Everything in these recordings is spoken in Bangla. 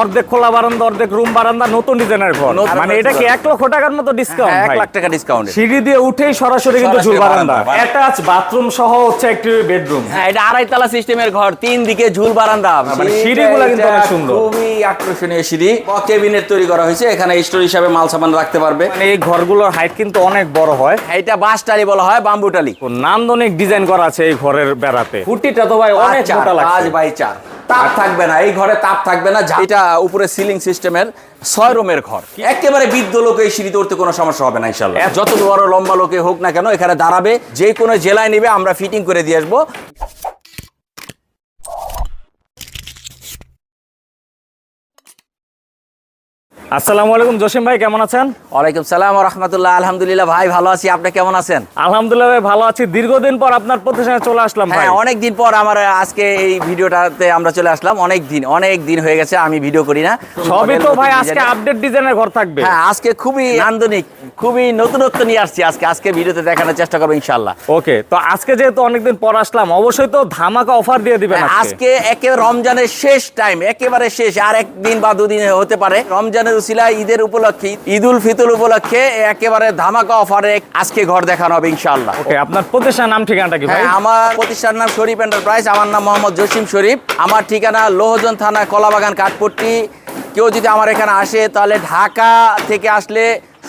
অর্ধেক খোলা বারান্দা অর্ধেক রুম বারান্দা নতুন ডিজাইনের ঘর। মানে এটা কি এক লক্ষ টাকার মতো ডিসকাউন্ট হ্যাঁ, এক লাখ টাকা ডিসকাউন্ট সিঁড়ি দিয়ে উঠেই সরাসরি কিন্তু ঝুল বারান্দা। অ্যাটাচ বাথরুম সহ হচ্ছে একটি বেডরুম হ্যাঁ এটা আড়াইতলা সিস্টেমের ঘর তিন দিকে ঝুল বারান্দা। মানে সিঁড়িগুলা কিন্তু অনেক সুন্দর। খুবই আকর্ষণীয় সিঁড়ি। কেবিনেট তৈরি করা হয়েছে এখানে স্টোর হিসাবে মাল সামান রাখতে পারবে। মানে এই ঘরগুলোর হাইট কিন্তু অনেক বড় হয়। এটা বাঁশ টালি বলা হয় বাম্বু টালি। নান্দনিক ডিজাইন করা আছে এই ঘরের বেড়াতে। ফুটিটা তো ভাই অনেক মোটা লাগছে। বাই চার। তাপ থাকবে না এই ঘরে তাপ থাকবে না এটা উপরে সিলিং সিস্টেমের ছয় রুমের ঘর। একেবারে বৃদ্ধ লোক এই সিঁড়িতে উঠতে কোনো সমস্যা হবে না ইনশাল্লাহ যত বড় লম্বা লোকে হোক না কেন এখানে দাঁড়াবে যে কোনো জেলায় নেবে আমরা ফিটিং করে দিয়ে আসব। আসসালামু আলাইকুম জসিম ভাই কেমন আছেন? ওয়ালাইকুম সালাম রহমতুল্লাহ। আলহামদুলিল্লাহ ভাই ভালো আছি। আপনি কেমন আছেন? আলহামদুলিল্লাহ ভাই ভালো আছি। দীর্ঘদিন পর আপনার প্রতিষ্ঠানে চলে আসলাম ভাই। হ্যাঁ অনেক দিন পর আমার আজকে এই ভিডিওটাতে আমরা চলে আসলাম। অনেক দিন অনেক দিন হয়ে গেছে আমি ভিডিও করি না। সবই তো ভাই আজকে আপডেট ডিজাইনের ঘর থাকবে। হ্যাঁ আজকে খুবই নান্দনিক খুবই নতুনত্ব নিয়ে আসছি আজকে। আজকে ভিডিওতে দেখানোর চেষ্টা করব ইনশাল্লাহ ওকে তো আজকে যেহেতু অনেকদিন পর আসলাম অবশ্যই তো ধামাকা অফার দিয়ে দিবেন হ্যাঁ, আজকে। আজকে একেবারে রমজানের শেষ টাইম একেবারে শেষ আর একদিন বা দুদিন হতে পারে। রমজানের উসিলা ঈদের উপলক্ষে ঈদ উল ফিতর উপলক্ষে একেবারে ধামাকা অফারে আজকে ঘর দেখানো হবে ইনশাল্লাহ ওকে আপনার প্রতিষ্ঠান নাম ঠিকানাটা কি ভাই? হ্যাঁ আমার প্রতিষ্ঠান নাম শরীফ এন্টারপ্রাইজ আমার নাম মোহাম্মদ জসিম শরীফ। আমার ঠিকানা লোহজন থানা কলাবাগান কাঠপট্টি। কেউ যদি আমার এখানে আসে তাহলে ঢাকা থেকে আসলে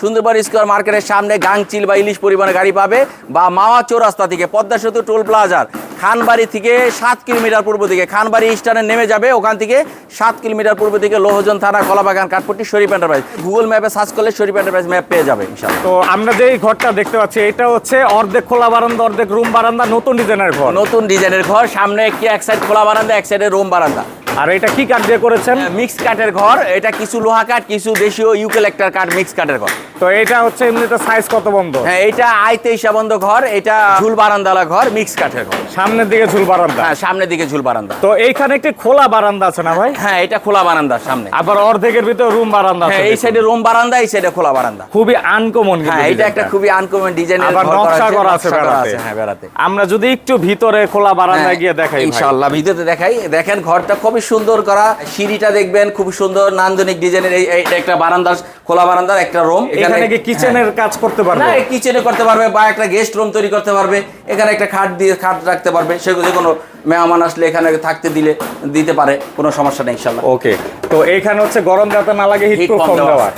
সুন্দরবন স্কোয়ার মার্কেটের সামনে গাংচিল বা ইলিশ পরিবহনের গাড়ি পাবে বা মাওয়া চৌরাস্তা থেকে পদ্মা সেতু টোল প্লাজার খানবাড়ি থেকে সাত কিলোমিটার পূর্ব দিকে। খানবাড়ি স্টানে নেমে যাবে ওখান থেকে সাত কিলোমিটার পূর্ব দিকে লোহজন থানা কলাবাগান কাঠপট্টি শরীফ এন্টারপ্রাইজ গুগল ম্যাপে সার্চ করলে শরীফ এন্টারপ্রাইজ ম্যাপ পেয়ে যাবে তো আমরা যে ঘরটা দেখতে পাচ্ছি এটা হচ্ছে অর্ধেক খোলা বারান্দা অর্ধেক রুম বারান্দা নতুন ডিজাইনের ঘর। নতুন ডিজাইনের ঘর সামনে একটি এক সাইড খোলা বারান্দা এক সাইডে রুম বারান্দা। আর এটা কি কাঠ দিয়ে করেছেন? মিক্স কাঠের ঘর। এটা কিছু লোহা কাঠ কিছু দেশীয় ইউকেলেক্টার কাঠ মিক্স কাঠের ঘর। তো এটা হচ্ছে এমনিতে সাইজ কত বন্ধ? হ্যাঁ এটা আইতে হিসাবন্ধ ঘর এটা ঝুল বারান্দালা ঘর মিক্স কাঠের ঘর। সামনের দিকে ঝুল বারান্দা। হ্যাঁ সামনের দিকে ঝুল বারান্দা। তো এইখানে একটি খোলা বারান্দা আছে না ভাই? হ্যাঁ এটা খোলা বারান্দা সামনে। আবার অর্ধেকের ভিতরে রুম বারান্দা আছে হ্যাঁ এই সাইডে রুম বারান্দা এই সাইডে খোলা বারান্দা। খুবই আনকমন হ্যাঁ এটা একটা খুবই আনকমন ডিজাইনের আবার নকশা করা আছে বেড়াতে। হ্যাঁ বেড়াতে। আমরা যদি একটু ভিতরে খোলা বারান্দায় গিয়ে দেখাই। ইনশাআল্লাহ ভিডিওতে দেখাই। দেখেন ঘরটা খুবই সুন্দর করা সিঁড়িটা দেখবেন খুব সুন্দর নান্দনিক ডিজাইনের এই একটা বারান্দা খোলা বারান্দার একটা রুম এখানে কি কিচেনের কাজ করতে পারবে? না কিচেনে করতে পারবে বা একটা গেস্ট রুম তৈরি করতে পারবে। এখানে একটা খাট দিয়ে খাট রাখতে পারবে। সেগুলো কোনো মেহমান আসলে এখানে থাকতে দিলে দিতে পারে। কোনো সমস্যা নেই ইনশাল্লাহ। ওকে তো এখানে হচ্ছে গরম যাতে না লাগে হিট প্রুফ দেওয়া।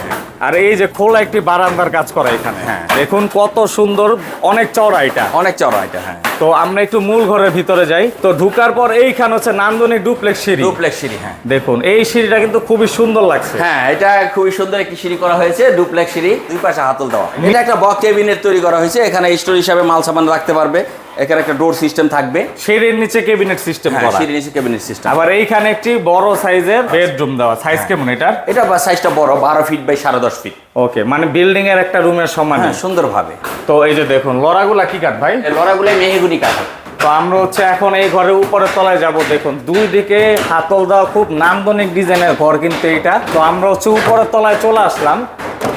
আর এই যে খোলা একটি বারান্দার কাজ করা এখানে। হ্যাঁ। দেখুন কত সুন্দর অনেক চওড়া এটা। অনেক চড়া এটা হ্যাঁ। তো আমরা একটু মূল ঘরের ভিতরে যাই। তো ঢুকার পর এইখানে হচ্ছে নান্দনিক ডুপ্লেক্স সিঁড়ি। ডুপ্লেক্স সিঁড়ি হ্যাঁ। দেখুন এই সিঁড়িটা কিন্তু খুবই সুন্দর লাগছে। হ্যাঁ এটা খুবই সুন্দর একটি সিঁড়ি করা হয়েছে ডুপ্লেক্স সিঁড়ি। দুই পাশে হাতল দেওয়া। এটা একটা বক কেবিনেট তৈরি করা হয়েছে এখানে স্টোর হিসাবে মাল সামান রাখতে পারবে। এখানে একটা ডোর সিস্টেম থাকবে। সিঁড়ির নিচে ক্যাবিনেট সিস্টেম হ্যাঁ করা। সিঁড়ি নিচে কেবিনেট সিস্টেম। আবার এইখানে একটি বড় সাইজের বেডরুম দেওয়া সাইজ হ্যাঁ। কেমন এটার? এটা সাইজটা বড় বারো ফিট বাই সাড়ে দশ ফিট ওকে মানে বিল্ডিং এর একটা রুমের সমান হ্যাঁ সুন্দরভাবে। তো এই যে দেখুন লড়াগুলা কি কাঠ ভাই? লড়াগুলো মেহেগুনি কাঠ। তো আমরা হচ্ছে এখন এই ঘরের উপরে তলায় যাব দেখুন। দুই দিকে হাতল দেওয়া খুব নান্দনিক ডিজাইনের ঘর কিন্তু এইটা। তো আমরা হচ্ছে উপরের তলায় চলে আসলাম।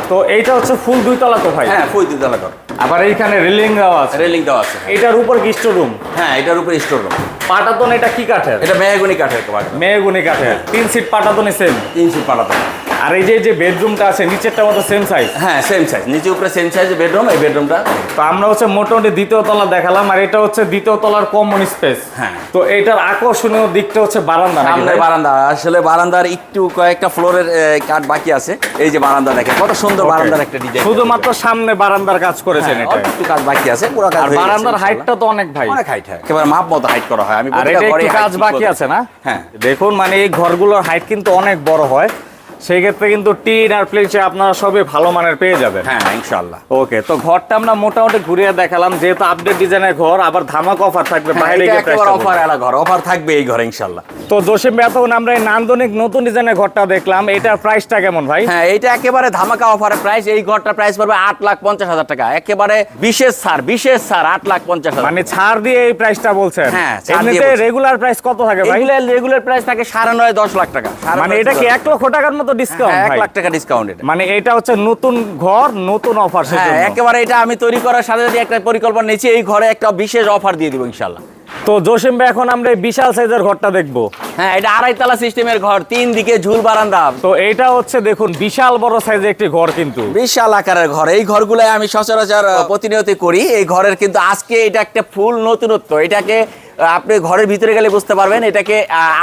তো এইটা হচ্ছে ফুল দুই তলা তো ভাই? হ্যাঁ ফুল দুতলা ঘর। আবার এইখানে রেলিং দেওয়া আছে। রেলিং দেওয়া আছে এটার উপর কি রুম হ্যাঁ এটার উপর স্টোর রুম পাটাতন এটা কি কাঠের? এটা মেহগুনি কাঠের মেয়েগুনি কাঠের। তিন সিট পাটাতনই সেম তিন সিট পালাতে আর এই যে যে বেডরুমটা আছে নিচেরটা মতো সেম সাইজ হ্যাঁ সেম সাইজ নিচে উপরে সেম সাইজ বেডরুম এই বেডরুমটা তো আমরা হচ্ছে মোটামুটি দ্বিতীয় তলা দেখালাম আর এটা হচ্ছে দ্বিতীয় তলার কমন স্পেস হ্যাঁ। তো এটার আকর্ষণীয় দিকটা হচ্ছে বারান্দা সামনে বারান্দা। আসলে বারান্দার একটু কয়েকটা ফ্লোরের কাঠ বাকি আছে। এই যে বারান্দা দেখেন কত সুন্দর বারান্দার একটা ডিজাইন শুধুমাত্র সামনে বারান্দার কাজ করেছেন এটা একটু কাজ বাকি আছে পুরো কাজ আর বারান্দার। হাইটটা তো অনেক ভাই। অনেক হাইট হয়। একেবারে মাপ মতো হাইট করা হয়। আমি আর এটা একটু কাজ বাকি আছে না? হ্যাঁ। দেখুন মানে এই ঘরগুলোর হাইট কিন্তু অনেক বড় হয়। সেই ক্ষেত্রে কিন্তু টিন আর প্লেটে আপনারা সবই ভালো মানের পেয়ে যাবেন। হ্যাঁ ইনশাআল্লাহ। ওকে তো ঘরটা আমরা মোটামুটি ঘুরিয়ে দেখালাম যেহেতু আপডেট ডিজাইনের ঘর আবার ধামাক অফার থাকবে হ্যাঁ, বাইরে এটা অফার এলা ঘর অফার থাকবে এই ঘরে ইনশাআল্লাহ। তো জসিম ভাই এতক্ষণ আমরা এই নান্দনিক নতুন ডিজাইনের ঘরটা দেখলাম এটার প্রাইসটা কেমন ভাই? হ্যাঁ এইটা একেবারে ধামাকা অফারের প্রাইস এই ঘরটার প্রাইস পড়বে আট লাখ পঞ্চাশ হাজার টাকা। একেবারে বিশেষ ছাড় বিশেষ ছাড় আট লাখ পঞ্চাশ হাজার। মানে ছাড় দিয়ে এই প্রাইসটা বলছেন? হ্যাঁ, এমনিতে রেগুলার প্রাইস কত থাকে ভাই? রেগুলার প্রাইস থাকে সাড়ে নয় দশ লাখ টাকা মানে এটা কি এক লক্ষ টাকার মতো ডিসকাউন্ট হ্যাঁ, এক লাখ টাকা ডিসকাউন্ট এটা। মানে এটা হচ্ছে নতুন ঘর নতুন অফার হ্যাঁ একেবারে এটা আমি তৈরি করার সাথে সাথে একটা পরিকল্পনা নিয়েছি এই ঘরে একটা বিশেষ অফার দিয়ে দিব ইনশাল্লাহ তো জসিম ভাই এখন আমরা বিশাল সাইজের ঘরটা দেখব। হ্যাঁ এটা আড়াইতলা সিস্টেমের ঘর তিন দিকে ঝুল বারান্দা। তো এটা হচ্ছে দেখুন বিশাল বড় সাইজের একটি ঘর কিন্তু। বিশাল আকারের ঘর। এই ঘরগুলাই আমি সচরাচর প্রতিনিয়ত করি। এই ঘরের কিন্তু আজকে এটা একটা ফুল নতুনত্ব। এটাকে আপনি ঘরের ভিতরে গেলে বুঝতে পারবেন এটাকে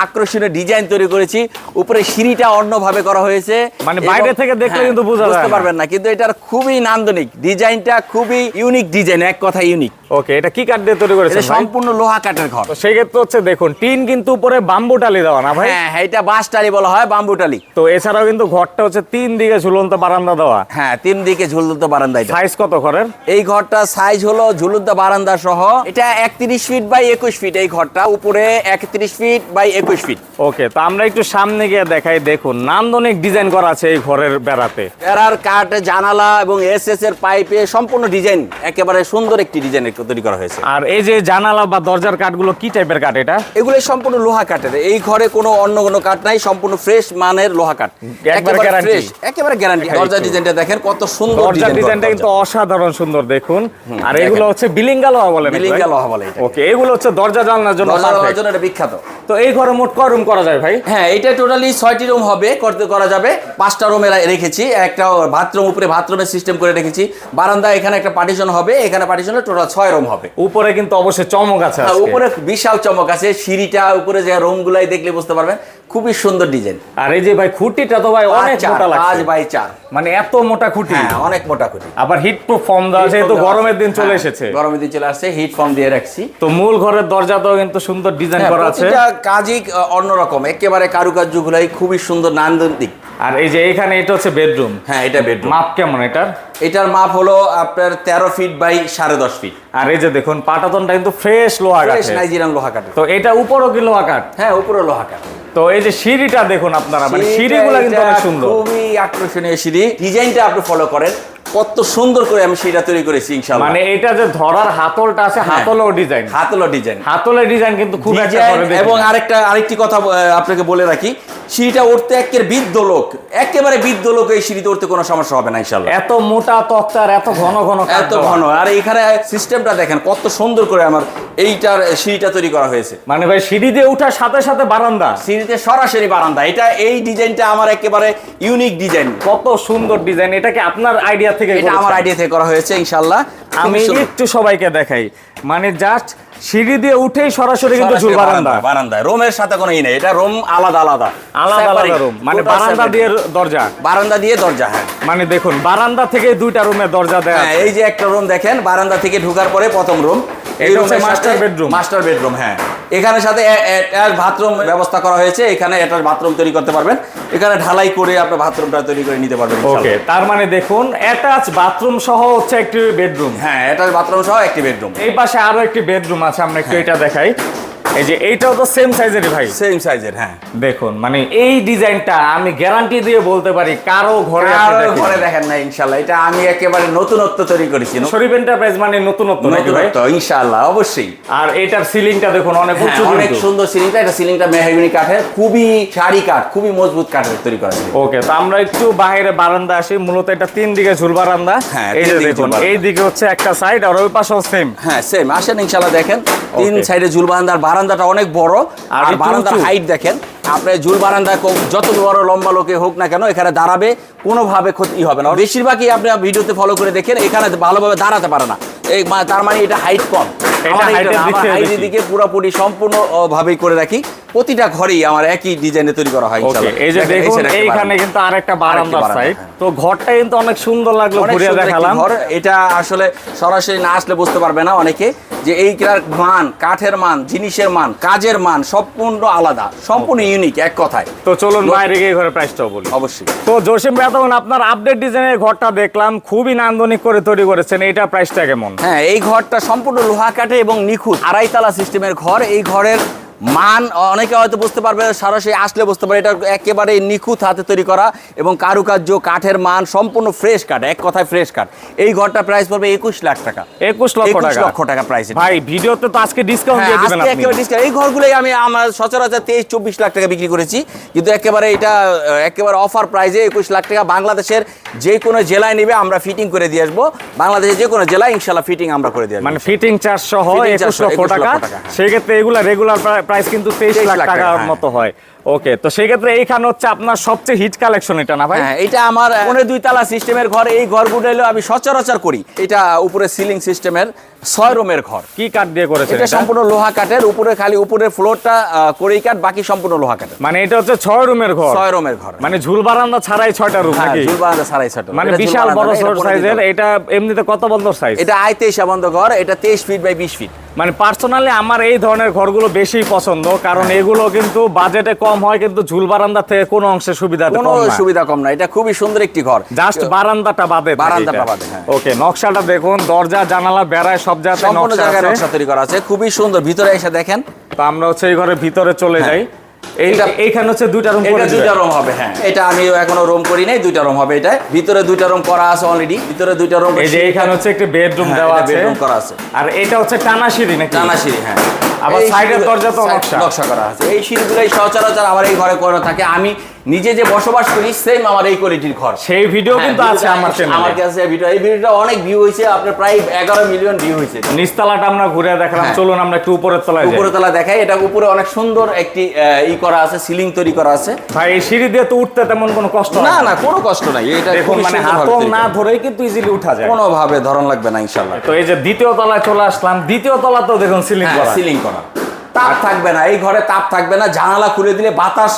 আকর্ষণীয় ডিজাইন তৈরি করেছি। উপরে সিঁড়িটা অন্যভাবে করা হয়েছে। মানে বাইরে থেকে দেখলে হ্যাঁ, কিন্তু বোঝা বুঝতে পারবেন না কিন্তু এটার খুবই নান্দনিক। ডিজাইনটা খুবই ইউনিক ডিজাইন এক কথা ইউনিক ওকে এটা কি কাঠ দিয়ে তৈরি করেছে সম্পূর্ণ লোহা কাঠের ঘর। সেই ক্ষেত্রে হচ্ছে দেখুন টিন কিন্তু উপরে বাম্বু টালি দেওয়া না ভাই? হ্যাঁ হ্যাঁ, এটা বাঁশটালি বলা হয় বাম্বুটালি। তো এছাড়াও কিন্তু ঘরটা হচ্ছে তিন দিকে ঝুলন্ত বারান্দা দেওয়া। হ্যাঁ তিন দিকে ঝুলন্ত বারান্দা এটা। সাইজ কত ঘরের? এই ঘরটা সাইজ হলো ঝুলন্ত বারান্দা সহ এটা একত্রিশ ফিট বাই একুশ ফিট এই ঘরটা উপরে একত্রিশ ফিট বাই একুশ ফিট ওকে তো আমরা একটু সামনে গিয়ে দেখাই দেখুন নান্দনিক ডিজাইন করা আছে এই ঘরের বেড়াতে। বেড়ার কাঠ জানালা এবং এস এস এর পাইপে সম্পূর্ণ ডিজাইন একেবারে সুন্দর একটি ডিজাইন তৈরি করা হয়েছে। আর এই যে জানালা বা দরজার কাঠগুলো কি টাইপের কাঠ এটা? এগুলো সম্পূর্ণ লোহা কাঠের এই ঘরে কোনো অন্য কোনো কাঠ নাই সম্পূর্ণ ফ্রেশ মানের লোহা কাঠ। একবারে ফ্রেশ একেবারে গ্যারান্টি দরজা ডিজাইনটা দেখেন কত সুন্দর দরজার ডিজাইনটা কিন্তু অসাধারণ সুন্দর দেখুন। আর এগুলো হচ্ছে বিলিঙ্গা লোহা বলে বিলিঙ্গা লোহা বলে ওকে এগুলো হচ্ছে দরজা জানলার জন্য দরজা perfect। জন্য এটা বিখ্যাত। তো এই ঘরে মোট কয় রুম করা যায় ভাই? হ্যাঁ এটা টোটালি ছয়টি রুম হবে করতে করা যাবে। পাঁচটা রুমে রেখেছি একটা বাথরুম উপরে বাথরুমের সিস্টেম করে রেখেছি। বারান্দা এখানে একটা পার্টিশন হবে এখানে পার্টিশনে টোটাল ছয় রুম হবে। উপরে কিন্তু অবশ্যই চমক আছে হ্যাঁ। উপরে বিশাল চমক আছে সিঁড়িটা উপরে যে রুম গুলাই দেখলে বুঝতে পারবেন খুবই সুন্দর ডিজাইন আর এই যে ভাই খুঁটিটা তো ভাই অনেক মোটা লাগছে। আজ বাই চার মানে এত মোটা খুঁটি। হ্যাঁ অনেক মোটা খুঁটি। আবার হিট প্রুফ ফর্ম দেওয়া আছে যেহেতু গরমের দিন চলে হ্যাঁ, এসেছে। গরমের দিন চলে আসছে হিট ফর্ম দিয়ে রাখছি। তো মূল ঘরের দরজাতেও কিন্তু সুন্দর ডিজাইন হ্যাঁ, করা আছে। প্রতিটা কাজই অন্যরকম। একেবারে কারুকার্য গুলাই খুবই সুন্দর নান্দনিক। আর এই যে এখানে এটা হচ্ছে বেডরুম হ্যাঁ এটা বেডরুম মাপ কেমন এটার? এটার মাপ হলো আপনার তেরো ফিট বাই সাড়ে দশ ফিট আর এই যে দেখুন পাটাতনটা কিন্তু ফ্রেশ লোহা কাঠের। নাইজেরিয়ান লোহা কাঠ তো এটা উপরও কি লোহা কাঠ? হ্যাঁ উপরও লোহা কাঠ। তো এই যে সিঁড়িটা দেখুন আপনারা মানে সিঁড়িগুলো কিন্তু অনেক সুন্দর। খুবই আকর্ষণীয় সিঁড়ি। ডিজাইনটা আপনি ফলো করেন। কত সুন্দর করে আমি সিঁড়িটা তৈরি করেছি ইনশাআল্লাহ। মানে এটা যে ধরার হাতলটা আছে। হাতলও ডিজাইন হাতলো ডিজাইন হাতলের ডিজাইন কিন্তু খুব একটা এবং আরেকটা আরেকটি কথা আপনাকে বলে রাখি সিঁড়িটা উঠতে একের বৃদ্ধ লোক একেবারে বৃদ্ধ লোক এই সিঁড়িতে উঠতে কোনো সমস্যা হবে না ইনশাল্লাহ এত মোটা তক্তার এত ঘন ঘন এত ঘন আর এখানে সিস্টেমটা দেখেন কত সুন্দর করে আমার এইটার সিঁড়িটা তৈরি করা হয়েছে। মানে ভাই সিঁড়ি দিয়ে উঠার সাথে সাথে বারান্দা। সিঁড়িতে সরাসরি বারান্দা এটা এই ডিজাইনটা আমার একেবারে ইউনিক ডিজাইন কত সুন্দর ডিজাইন এটা কি আপনার আইডিয়া থেকে এটা আমার আইডিয়া থেকে করা হয়েছে ইনশাল্লাহ আমি একটু সবাইকে দেখাই। মানে জাস্ট সিঁড়ি দিয়ে উঠেই সরাসরি কিন্তু ঝুল বারান্দা। বারান্দা রুমের সাথে কোনো ই নেই। এটা রুম আলাদা আলাদা। আলাদা আলাদা রুম। মানে বারান্দা দিয়ে দরজা। বারান্দা দিয়ে দরজা হ্যাঁ। মানে দেখুন বারান্দা থেকে দুইটা রুমের দরজা দেয় হ্যাঁ এই যে একটা রুম দেখেন বারান্দা থেকে ঢোকার পরে প্রথম রুম। এই হচ্ছে মাস্টার বেডরুম মাস্টার বেডরুম হ্যাঁ। এখানে সাথে অ্যাটাচ বাথরুম ব্যবস্থা করা হয়েছে। এখানে অ্যাটাচ বাথরুম তৈরি করতে পারবেন। এখানে ঢালাই করে আপনি বাথরুমটা তৈরি করে নিতে পারবেন ওকে তার মানে দেখুন অ্যাটাচ বাথরুম সহ হচ্ছে একটি বেডরুম হ্যাঁ অ্যাটাচ বাথরুম সহ একটি বেডরুম এই পাশে আরও একটি বেডরুম আছে আমরা হ্যাঁ। একটু এটা দেখাই। এই যে এইটাও তো সেম সাইজেরই ভাই। সেম সাইজের হ্যাঁ। দেখুন মানে এই ডিজাইনটা আমি গ্যারান্টি দিয়ে বলতে পারি কারও ঘরে আর দেখেন। ঘরে দেখেন না ইনশাল্লাহ এটা আমি একেবারে নতুনত্ব তৈরি করেছি। শরীফ এন্টারপ্রাইজ মানে নতুনত্ব নাকি ভাই? নতুনত্ব ইনশাল্লাহ অবশ্যই। আর এটার সিলিংটা দেখুন অনেক হ্যাঁ, উঁচু অনেক সুন্দর সিলিংটা এটা সিলিংটা মেহগনি কাঠের খুবই সারি কাঠ খুবই মজবুত কাঠের তৈরি করা ওকে তো আমরা একটু বাইরে বারান্দা আসি। মূলত এটা তিন দিকে ঝুল বারান্দা। হ্যাঁ, এই যে দেখুন এই দিকে হচ্ছে একটা সাইড আর ওই পাশেও সেম হ্যাঁ সেম আসেন ইনশাল্লাহ দেখেন। তিন সাইডে ঝুল বারান্দার বারান্দাটা অনেক বড় আর বারান্দার হাইট দেখেন। আপনার ঝুল বারান্দা যত বড় লম্বা লোকে হোক না কেন এখানে দাঁড়াবে কোনোভাবে ক্ষতি হবে না। বেশিরভাগই আপনি ভিডিওতে ফলো করে দেখেন এখানে ভালোভাবে দাঁড়াতে পারে না। এই তার মানে এটা হাইট কম। এটা পুরোপুরি সম্পূর্ণ ভাবেই করে রাখি। প্রতিটা ঘরেই আমার একই ডিজাইনে তৈরি করা হয় এই যে দেখুন এইখানে কিন্তু আরেকটা বারান্দার সাইড হ্যাঁ। তো ঘরটা কিন্তু অনেক সুন্দর লাগল একটি দেখালাম। ঘর। এটা আসলে সরাসরি না আসলে বুঝতে পারবে না অনেকে যে এই মান কাঠের মান জিনিসের মান কাজের মান সম্পূর্ণ আলাদা সম্পূর্ণ ইউনিক এক কথায়। তো চলুন বাইরে গিয়ে ঘরের প্রাইসটাও বলি। অবশ্যই। তো জসিম ভাই তখন আপনার আপডেট ডিজাইনের ঘরটা দেখলাম খুবই নান্দনিক করে তৈরি করেছেন এইটা প্রাইসটা কেমন? হ্যাঁ এই ঘরটা সম্পূর্ণ লোহা কাঠে এবং নিখুঁত আড়াইতলা সিস্টেমের ঘর এই ঘরের মান অনেকে হয়তো বুঝতে পারবে সরাসরি আসলে বুঝতে পারে এটা একেবারে নিখুঁত হাতে তৈরি করা এবং কারুকার্য কাঠের মান সম্পূর্ণ ফ্রেশ কাঠ এক কথায় ফ্রেশ কাঠ। এই ঘরটা প্রাইস পড়বে একুশ লাখ টাকা। একুশ লক্ষ টাকা। লক্ষ টাকা প্রাইস ভাই ভিডিওতে তো আজকে ডিসকাউন্ট হ্যাঁ, দিয়ে দিবেন আপনি। একেবারে discount। এই ঘরগুলোই আমি আমার সচরাচর তেইশ চব্বিশ লাখ টাকা বিক্রি করেছি। কিন্তু একেবারে এটা একেবারে অফার প্রাইজে একুশ লাখ টাকা। বাংলাদেশের যে কোনো জেলায় নেবে আমরা ফিটিং করে দিয়ে আসব। বাংলাদেশের যে কোনো জেলায় ইনশাল্লাহ ফিটিং আমরা করে দিয়ে মানে ফিটিং চার্জ সহ একুশ লক্ষ টাকা। লক্ষ টাকা। সেই ক্ষেত্রে এগুলা রেগুলার প্রাইস কিন্তু তেইশ লাখ টাকার হ্যাঁ। মতো হয়। ওকে তো সেক্ষেত্রে এইখানে হচ্ছে আপনার সবচেয়ে হিট কালেকশন এটা না ভাই? হ্যাঁ এটা আমার পনেরো দুই তালা সিস্টেমের ঘর এই ঘরগুলো হলো আমি সচরাচর করি। এটা উপরে সিলিং সিস্টেমের ছয় রুমের ঘর। কি কাঠ দিয়ে করেছেন এটা? সম্পূর্ণ লোহা কাঠের উপরে খালি উপরের ফ্লোরটা করেই কাঠ বাকি সম্পূর্ণ লোহা কাঠের। মানে এটা হচ্ছে ছয় রুমের ঘর? ছয় রুমের ঘর। মানে ঝুল বারান্দা ছাড়াই ছয়টা রুম হ্যাঁ নাকি? ঝুল বারান্দা সাড়াই ছয়টা মানে বিশাল বড় সাইজের। এটা এমনিতে কত বন্ধ সাইজ? এটা আই তেইশ বন্ধ ঘর এটা তেইশ ফিট বাই বিশ ফিট। মানে পার্সোনালি আমার এই ধরনের ঘরগুলো বেশি পছন্দ কারণ এগুলো কিন্তু বাজেটে কম হয় কিন্তু ঝুল বারান্দা থেকে কোনো অংশে সুবিধা কোনো সুবিধা কম না। এটা খুবই সুন্দর একটি ঘর। জাস্ট বারান্দাটা বাদে বারান্দাটা বাদে, হ্যাঁ। ওকে নকশাটা দেখুন দরজা জানালা বেড়ায় সব জায়গায় সম্পূর্ণ নকশা জায়গায় নকশা তৈরি করা আছে। খুবই সুন্দর। ভিতরে এসে দেখেন। তো আমরা হচ্ছে এই ঘরের ভিতরে চলে হ্যাঁ। যাই। এই এটা- এইখানে হচ্ছে দুইটা রুম এটা দুইটা রুম হবে হ্যাঁ। এটা আমি এখনও রুম করি নাই দুইটা রুম হবে এটা। ভিতরে দুইটা রুম করা আছে অলরেডি ভিতরে দুইটা রুম এই যে এখানে হচ্ছে একটি বেডরুম হ্যাঁ, দেওয়া আছে। bedroom করা আছে। আর এটা হচ্ছে টানা সিঁড়ি নাকি? জানা সিঁড়ি হ্যাঁ। আবার সাইডের দরজা তো নকশা। নকশা করা আছে। এই সিঁড়িগুলোই সচরাচর আমার এই ঘরে করা থাকে। আমি নিজে যে বসবাস করি সেম আমার এই কোয়ালিটির ঘর। সেই ভিডিও হ্যাঁ, কিন্তু আছে আমার আমার চ্যানেলে কাছে ভিডিও এই ভিডিওটা অনেক ভিউ হয়েছে আপনার প্রায় এগারো মিলিয়ন ভিউ হয়েছে। নিস্তালাটা আমরা ঘুরে দেখালাম হ্যাঁ। চলুন আমরা একটু উপরের তলায় যাই। উপরে তলা দেখাই এটা উপরে অনেক সুন্দর একটি ই করা আছে সিলিং তৈরি করা আছে। ভাই এই সিঁড়ি দিয়ে তো উঠতে তেমন কোনো কষ্ট না না। কোনো কষ্ট নাই এটা দেখুন মানে হাতল না। ধরেই কিন্তু ইজিলি উঠা যায়। কোনোভাবে ধরন লাগবে না ইনশাল্লাহ তো এই যে দ্বিতীয় তলায় চলে আসলাম দ্বিতীয় তলাতেও দেখুন সিলিং হ্যাঁ করা। সিলিং করা। তাপ থাকবে না এই ঘরে তাপ থাকবে না জানালা খুলে দিলে বাতাস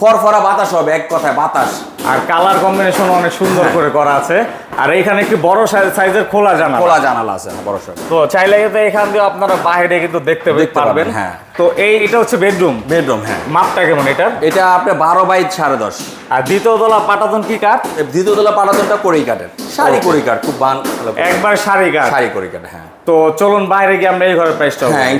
ফরফরা বাতাস হবে এক কথায় বাতাস। আর কালার কম্বিনেশন অনেক সুন্দর হ্যাঁ। করে করা আছে। আর এখানে একটি বড় সাইজের খোলা জানা খোলা জানালা আছে বড় সড় তো চাইলে কিন্তু এখান দিয়ে আপনারা বাইরে কিন্তু দেখতে পারবেন হ্যাঁ। তো এই এটা হচ্ছে বেডরুম। বেডরুম হ্যাঁ। মাপটা কেমন এটা? এটা আপনার বারো বাই সাড়ে দশ। আর দ্বিতীয় তলা পাটাতন কি কাঠ? দ্বিতীয় তলা পাটাতনটা করেই কাটের শাড়ি. করেই কাট খুব ভালো একবার সারি কাঠ। শাড়ি করে কাটে হ্যাঁ। তো চলুন বাইরে গিয়ে আমরা এই ঘরের প্রাইসটা হ্যাঁ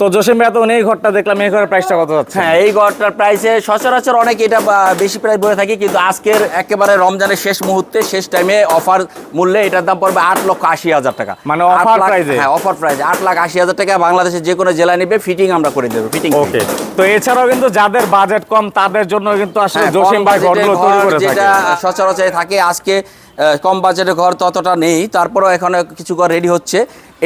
তো জসিম ভাই তখন এই ঘরটা দেখলাম এই ঘরের প্রাইসটা কত যাচ্ছে? হ্যাঁ এই ঘরটার প্রাইসে সচরাচর অনেক এটা বেশি প্রাইস বলে থাকি কিন্তু আজকের একেবারে রমজানের শেষ মুহূর্তে শেষ টাইমে অফার মূল্যে এটার দাম পড়বে আট লক্ষ আশি হাজার টাকা। মানে price এ? হ্যাঁ অফার প্রাইস আট লাখ আশি হাজার টাকা বাংলাদেশের যে কোনো জেলায় নেবে ফিটিং আমরা করে দেবো ফিটিং ওকে তো এছাড়াও কিন্তু যাদের বাজেট কম তাদের জন্য কিন্তু আসলে হ্যাঁ, জসিম ভাই ঘরগুলো তৈরি করে যেটা সচরাচর থাকে আজকে কম বাজেটের ঘর ততটা নেই। তারপরেও এখানে কিছু ঘর রেডি হচ্ছে।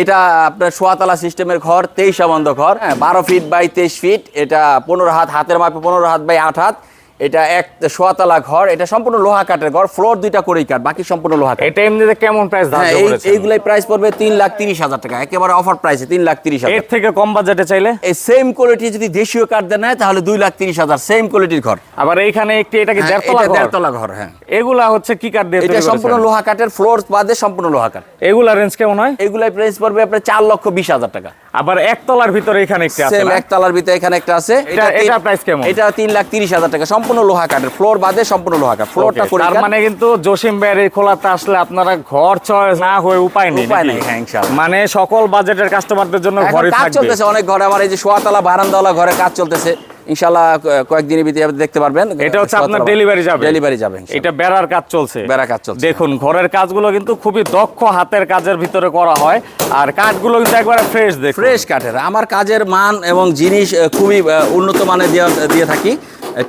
এটা আপনার সোয়াতলা সিস্টেমের ঘর, তেইশ আবন্ধ ঘর। হ্যাঁ বারো ফিট বাই তেইশ ফিট এটা পনেরো হাত, হাতের মাপে পনেরো হাত বাই আট হাত। এটা এক সোয়াতলা ঘর এটা সম্পূর্ণ লোহা কাঠের ঘর ফ্লোর দুইটা করেই কাঠ বাকি সম্পূর্ণ লোহা কাঠ। এটা এমনিতে কেমন প্রাইস হ্যাঁ এইগুলাই প্রাইস পড়বে তিন লাখ তিরিশ হাজার টাকা একেবারে অফার প্রাইসে তিন লাখ তিরিশ হাজার। এর থেকে কম বাজেটে চাইলে? এই সেম কোয়ালিটি যদি দেশীয় কাঠ দেন তাহলে দুই লাখ তিরিশ হাজার সেম কোয়ালিটির ঘর। আবার এইখানে একটি এটা কি হ্যাঁ, দেড়তলা ঘর? দেড়তলা ঘর হ্যাঁ। এগুলা হচ্ছে কি কাঠ দিয়ে এটা সম্পূর্ণ লোহা কাঠের ফ্লোর বাদে সম্পূর্ণ লোহা কাঠ। এগুলা রেঞ্জ কেমন হয়? এগুলাই প্রাইস পড়বে আপনার চার লক্ষ বিশ হাজার টাকা। আবার একতলার ভিতরে এখানে একটি আছে সেম? একতলার ভিতরে এখানে একটা আছে। এটা- এটা প্রাইস কেমন? এটা তিন লাখ তিরিশ হাজার টাকা সম্পূর্ণ লোহা কাঠের ফ্লোর বাদে সম্পূর্ণ লোহা কাঠ ফ্লোরটা করে তার মানে কিন্তু জসিম ভাইয়ের এই খোলাতে আসলে আপনারা ঘর চয়েস না হয়ে উপায় নেই উপায় নেই, হ্যাঁ, ইনশাআল্লাহ। মানে সকল বাজেটের কাস্টমারদের জন্য ঘরই ঘরে কাজ চলতেছে অনেক ঘরে আমার এই যে সোয়াতলা বারান্দাওয়ালা ঘরে কাজ চলতেছে। ইনশাল্লাহ কয়েকদিনের ভিতরে আপনি দেখতে পারবেন। এটা হচ্ছে আপনার ডেলিভারি যাবে। ডেলিভারি যাবে এটা বেড়ার কাজ চলছে। বেড়া কাজ চলছে। দেখুন ঘরের কাজগুলো কিন্তু খুবই দক্ষ হাতের কাজের ভিতরে করা হয় আর কাঠগুলো কিন্তু একবারে ফ্রেশ দেখুন। ফ্রেশ কাঠের। আমার কাজের মান এবং জিনিস খুবই উন্নত মানের দিয়ে থাকি।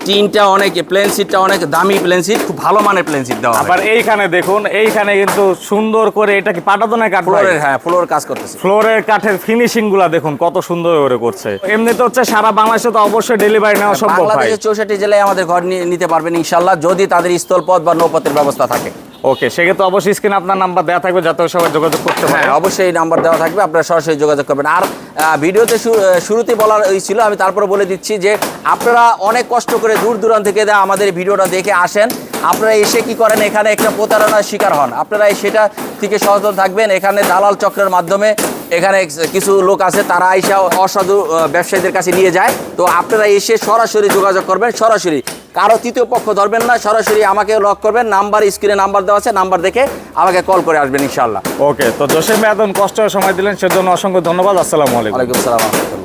টিনটা অনেক প্লেন সিটটা অনেক দামি প্লেন সিট খুব ভালো মানের প্লেন সিট দেওয়া আবার এইখানে দেখুন এইখানে কিন্তু সুন্দর করে এটা কি পাটাতনের কাঠ ফ্লোরের হ্যাঁ ফ্লোর কাজ করতেছে। ফ্লোরের কাঠের ফিনিশিংগুলা দেখুন কত সুন্দর করে করছে। এমনিতে হচ্ছে সারা বাংলাদেশে তো অবশ্যই ডেলিভারি নেওয়া সম্ভব ভাই। বাংলাদেশের চৌষট্টি জেলায় আমাদের ঘর নিতে পারবেন ইনশাল্লাহ যদি তাদের স্থলপথ বা নৌপথের ব্যবস্থা থাকে। ওকে সেক্ষেত্রে অবশ্যই স্ক্রিনে আপনার নাম্বার দেওয়া থাকবে যাতে সবাই যোগাযোগ করতে পারে। অবশ্যই অবশ্যই নাম্বার দেওয়া থাকবে আপনারা সরাসরি যোগাযোগ করবেন। আর ভিডিওতে শুরুতে বলার ওই ছিল আমি তারপরে বলে দিচ্ছি যে আপনারা অনেক কষ্ট করে দূর দূরান্ত থেকে আমাদের এই ভিডিওটা দেখে আসেন। আপনারা এসে কি করেন? এখানে একটা প্রতারণার শিকার হন। আপনারা সেটা থেকে সচেতন থাকবেন। এখানে দালাল চক্রের মাধ্যমে এখানে কিছু লোক আছে তারা আইসা অসাধু ব্যবসায়ীদের কাছে নিয়ে যায়। তো আপনারা এসে সরাসরি যোগাযোগ করবেন সরাসরি। কারও তৃতীয় পক্ষ ধরবেন না সরাসরি আমাকে লক করবেন। নাম্বার স্ক্রিনে নাম্বার দেওয়া আছে নাম্বার দেখে আমাকে কল করে আসবেন ইনশাল্লাহ ওকে তো জোসেফ এত কষ্ট সময় দিলেন সেজন্য অসংখ্য ধন্যবাদ। আসসালামু আলাইকুম। ওয়ালাইকুম সালাম